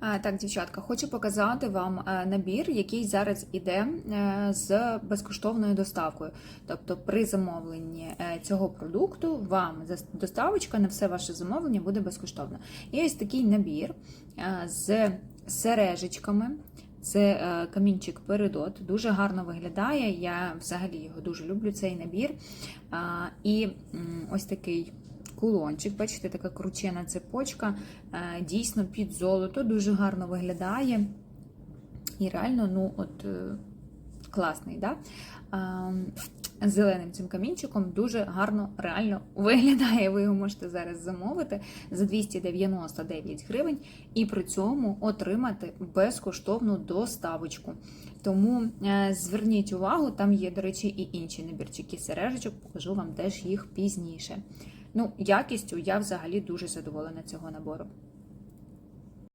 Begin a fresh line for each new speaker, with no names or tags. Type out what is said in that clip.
Так, дівчатка, хочу показати вам е, набір, який зараз іде е, з безкоштовною доставкою. Тобто, при замовленні е, цього продукту вам доставочка на все ваше замовлення буде безкоштовна. І ось такий набір з сережечками. Це камінчик передот, дуже гарно виглядає. Я взагалі його дуже люблю, цей набір. І ось такий кулончик, бачите, така кручена цепочка, е, дійсно під золото, дуже гарно виглядає. І реально, ну, от е, класний, да? Зеленим цим камінчиком дуже гарно реально виглядає. Ви його можете зараз замовити за 299 гривень і при цьому отримати безкоштовну доставочку. Тому е, зверніть увагу, там є, до речі, і інші набірчики сережечок, покажу вам теж їх пізніше. Ну, якістю я взагалі дуже задоволена цього набору.